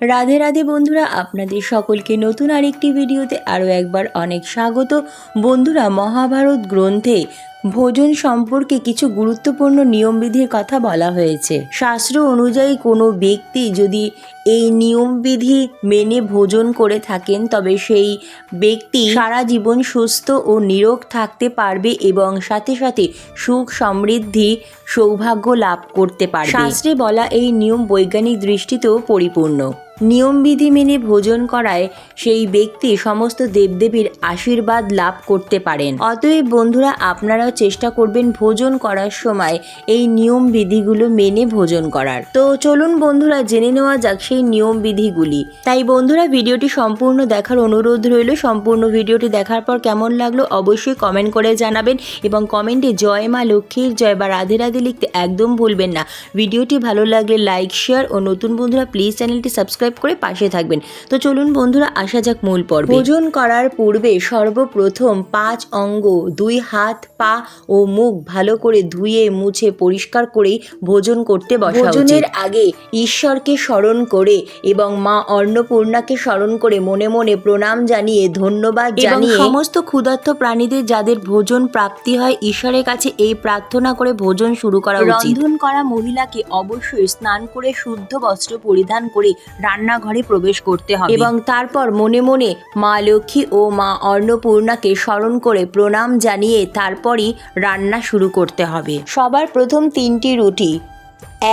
রাধে রাধে বন্ধুরা, আপনাদের সকলকে নতুন আরেকটি ভিডিওতে আরও একবার অনেক স্বাগত। বন্ধুরা, মহাভারত গ্রন্থে ভোজন সম্পর্কে কিছু গুরুত্বপূর্ণ নিয়মবিধির কথা বলা হয়েছে। শাস্ত্র অনুযায়ী কোনো ব্যক্তি যদি এই নিয়মবিধি মেনে ভোজন করে থাকেন, তবে সেই ব্যক্তি সারা জীবন সুস্থ ও নিরোগ থাকতে পারবে এবং সাথে সাথে সুখ সমৃদ্ধি, সৌভাগ্য লাভ করতে পারবে। শাস্ত্রে বলা এই নিয়ম বৈজ্ঞানিক দৃষ্টিতেও পরিপূর্ণ। নিয়মবিধি মেনে ভোজন করায় সেই ব্যক্তি সমস্ত দেবদেবীর আশীর্বাদ লাভ করতে পারেন। অতএব বন্ধুরা, আপনারাও চেষ্টা করবেন ভোজন করার সময় এই নিয়ম বিধিগুলো মেনে ভোজন করার। তো চলুন বন্ধুরা, জেনে নেওয়া যাক সেই নিয়ম বিধিগুলি তাই বন্ধুরা, ভিডিওটি সম্পূর্ণ দেখার অনুরোধ রইল। সম্পূর্ণ ভিডিওটি দেখার পর কেমন লাগল অবশ্যই কমেন্ট করে জানাবেন এবং কমেন্টে জয় মা লক্ষ্মীর জয় বা রাধে রাধে লিখতে একদম ভুলবেন না। ভিডিওটি ভালো লাগলে লাইক, শেয়ার ও নতুন বন্ধুরা, প্লিজ চ্যানেলটি সাবস্ক্রাইব করে পাশে থাকবেন। তো চলুন বন্ধুরা আসা যাক মূল পর্বে। ভোজন করার পূর্বে সর্বপ্রথম পাঁচ অঙ্গ দুই হাত পা ও মুখ ভালো করে ধুয়ে মুছে পরিষ্কার করেই ভোজন করতে বসা ভোজনের আগে ঈশ্বরকে স্মরণ করে এবং মা অন্নপূর্ণাকে স্মরণ করে মনে মনে প্রণাম জানিয়ে ধন্যবাদ জানিয়ে সমস্ত ক্ষুধার্ত প্রাণীদের যাদের ভোজন প্রাপ্তি হয় ঈশ্বরের কাছে এই প্রার্থনা করে ভোজন শুরু করা উচিত। রন্ধন করা মহিলাকে অবশ্যই স্নান করে শুদ্ধ বস্ত্র পরিধান করে রান্নাঘরে প্রবেশ করতে হবে। এবং তারপর মনে মনে মা লক্ষ্মী ও মা অন্নপূর্ণাকে স্মরণ করে প্রণাম জানিয়ে তারপরই রান্না শুরু করতে হবে। সবার প্রথম তিনটি রুটি।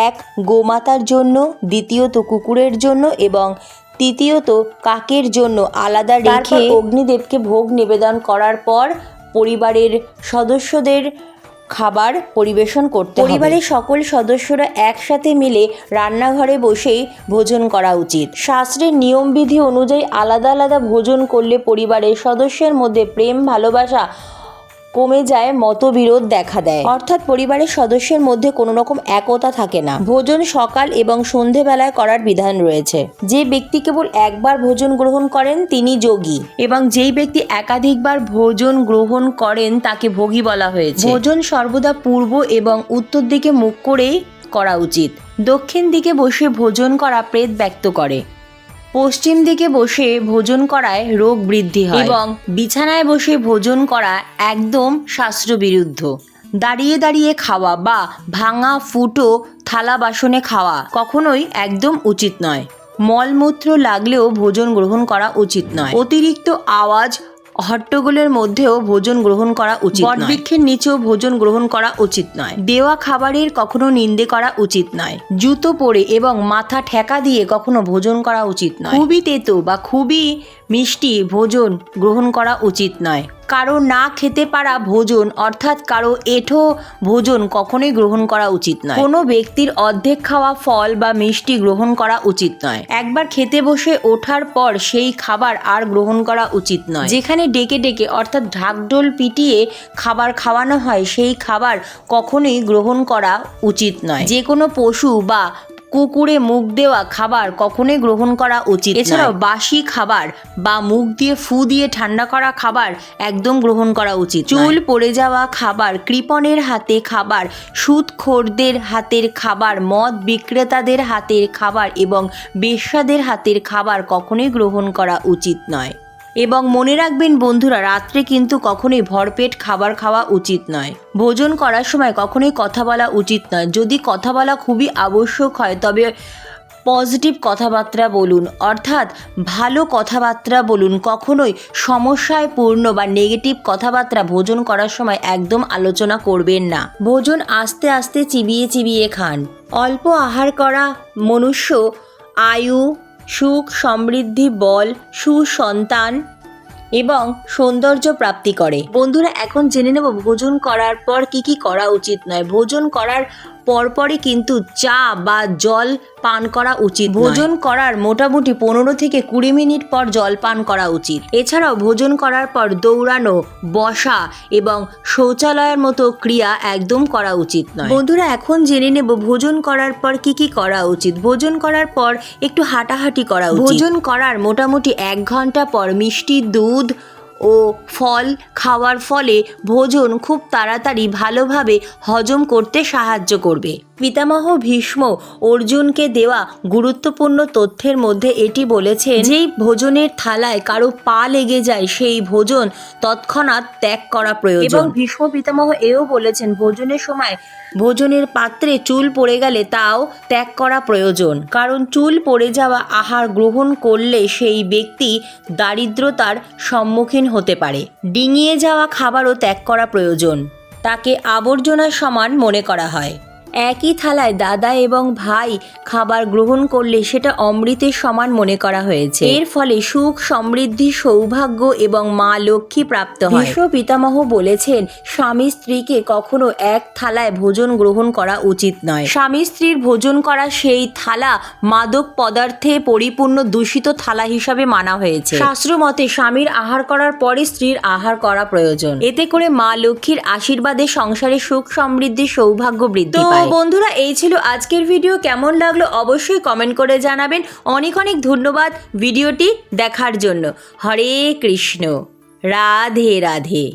এক গোমাতার জন্য দ্বিতীয়ত কুকুরের জন্য এবং তৃতীয়ত কাকের জন্য আলাদা রেখে অগ্নিদেবকে ভোগ নিবেদন করার পর পরিবারের সদস্যদের খাবার পরিবেশন করতে পরিবারের সকল সদস্যরা একসাথে মিলে রান্নাঘরে বসেই ভোজন করা উচিত। শাস্ত্রের নিয়মবিধি অনুযায়ী আলাদা আলাদা ভোজন করলে পরিবারের সদস্যের মধ্যে প্রেম, ভালোবাসা কমে যায়, মতবিরোধ দেখা দেয়। অর্থাৎ পরিবারের সদস্যের মধ্যে কোনো রকম একতা থাকে না। ভোজন সকাল এবং সন্ধেবেলায় করার বিধান রয়েছে। যে ব্যক্তি কেবল একবার ভোজন গ্রহণ করেন, তিনি যোগী। এবং যেই ব্যক্তি একাধিকবার ভোজন গ্রহণ করেন, তাকে ভোগী বলা হয়েছে। ভোজন সর্বদা পূর্ব এবং উত্তর দিকে মুখ করেই করা উচিত। দক্ষিণ দিকে বসে ভোজন করা প্রেত ব্যক্ত করে। পশ্চিম দিকে বসে ভোজন করায় রোগ বৃদ্ধি হয় এবং বিছানায় বসে ভোজন করা একদম শাস্ত্রবিরুদ্ধ। দাঁড়িয়ে দাঁড়িয়ে খাওয়া বা ভাঙা ফুটো, থালা বাসনে খাওয়া কখনোই একদম উচিত নয়। মলমূত্র লাগলেও ভোজন গ্রহণ করা উচিত নয়। অতিরিক্ত আওয়াজ হট্টগোলের মধ্যেও ভোজন গ্রহণ করা উচিত বটবৃক্ষের নিচেও ভোজন গ্রহণ করা উচিত নয়। দেওয়া খাবারের কখনো নিন্দে করা উচিত নয়। জুতো পরে এবং মাথা ঠেকা দিয়ে কখনো ভোজন করা উচিত নয়। খুবই তেতো বা খুবই মিষ্টি ভোজন গ্রহণ করা উচিত নয়। কারও না খেতে পারা ভোজন অর্থাৎ কারও এঠো ভোজন কখনোই গ্রহণ করা উচিত নয়। কোনো ব্যক্তির অর্ধেক খাওয়া ফল বা মিষ্টি গ্রহণ করা উচিত নয়। একবার খেতে বসে ওঠার পর সেই খাবার আর গ্রহণ করা উচিত নয়। যেখানে ডেকে ডেকে অর্থাৎ ঢাকঢোল পিটিয়ে খাবার খাওয়ানো হয়, সেই খাবার কখনোই গ্রহণ করা উচিত নয়। যে কোনো পশু বা কুকুরে মুখ দেওয়া খাবার কখনোই গ্রহণ করা উচিত এছাড়াও বাসি খাবার বা মুখ দিয়ে ফু দিয়ে ঠান্ডা করা খাবার একদম গ্রহণ করা উচিত চুল পড়ে যাওয়া খাবার কৃপণের হাতে খাবার সুদখোরদের হাতের খাবার মদ বিক্রেতাদের হাতের খাবার এবং বেশ্যাদের হাতের খাবার কখনোই গ্রহণ করা উচিত নয়। এবং মনে রাখবেন বন্ধুরা, রাত্রে কিন্তু কখনোই ভরপেট খাবার খাওয়া উচিত নয়। ভোজন করার সময় কখনোই কথা বলা উচিত নয়। যদি কথা বলা খুবই আবশ্যক হয়, তবে পজিটিভ কথাবার্তা বলুন, অর্থাৎ ভালো কথাবার্তা বলুন, কখনোই সমস্যায় পূর্ণ বা নেগেটিভ কথাবার্তা ভোজন করার সময় একদম আলোচনা করবেন না। ভোজন আস্তে আস্তে চিবিয়ে চিবিয়ে খান। অল্প আহার করা, মনুষ্য আয়ু সুখ, সমৃদ্ধি, বল, সুসন্তান এবং সৌন্দর্য প্রাপ্তি করে। বন্ধুরা, এখন জেনে নেব ভোজন করার পর কি কি করা উচিত নয়। ভোজন করার পরপরই কিন্তু চা বা জল পান করা উচিত ভোজন করার মোটামুটি পনেরো থেকে কুড়ি মিনিট পর জল পান করা উচিত। এছাড়াও ভোজন করার পর দৌড়ানো, বসা এবং শৌচালয়ের মতো ক্রিয়া একদম করা উচিত নয়। বন্ধুরা, এখন জেনে নেব ভোজন করার পর কি কি করা উচিত। ভোজন করার পর একটু হাঁটাহাঁটি করা উচিত। ভোজন করার মোটামুটি এক ঘণ্টা পর মিষ্টি, দুধ ও ফল খাওয়ার ফলে ভোজন খুব তাড়াতাড়ি ভালোভাবে হজম করতে সাহায্য করবে। পিতামহ ভীষ্ম অর্জুনকে দেওয়া গুরুত্বপূর্ণ তথ্যের মধ্যে এটি বলেছেন, যেই ভোজনের থালায় কারও পা লেগে যায়, সেই ভোজন তৎক্ষণাৎ ত্যাগ করা প্রয়োজন। এবং ভীষ্ম পিতামহ এও বলেছেন, ভোজনের সময় ভোজনের পাত্রে চুল পড়ে গেলে তাও ত্যাগ করা প্রয়োজন। কারণ চুল পড়ে যাওয়া আহার গ্রহণ করলে সেই ব্যক্তি দারিদ্রতার সম্মুখীন হতে পারে। ডিঙিয়ে যাওয়া খাবারও ত্যাগ করা প্রয়োজন। তাকে আবর্জনার সমান মনে করা হয়। একই থালায় দাদা এবং ভাই খাবার গ্রহণ করলে সেটা অমৃতের সমান মনে করা হয়েছে। এর ফলে সুখ সমৃদ্ধি সৌভাগ্য এবং মা লক্ষ্মী প্রাপ্ত হয়। বিশ্ব পিতামহ বলেছেন স্বামী স্ত্রীকে কখনো এক থালায় ভোজন গ্রহণ করা উচিত নয়। স্বামী স্ত্রীর ভোজন করা সেই থালা মাদক পদার্থে পরিপূর্ণ দূষিত থালা হিসাবে মানা হয়েছে। শাস্ত্র মতে স্বামীর আহার করার পরে স্ত্রীর আহার করা প্রয়োজন। এতে করে মা লক্ষ্মীর আশীর্বাদে সংসারে সুখ সমৃদ্ধি সৌভাগ্য বৃদ্ধি পায়। বন্ধুরা, এই ছিল আজকের ভিডিও। কেমন লাগল অবশ্যই কমেন্ট করে জানাবেন। অনেক অনেক ধন্যবাদ ভিডিওটি দেখার জন্য। হরে কৃষ্ণ। রাধে রাধে।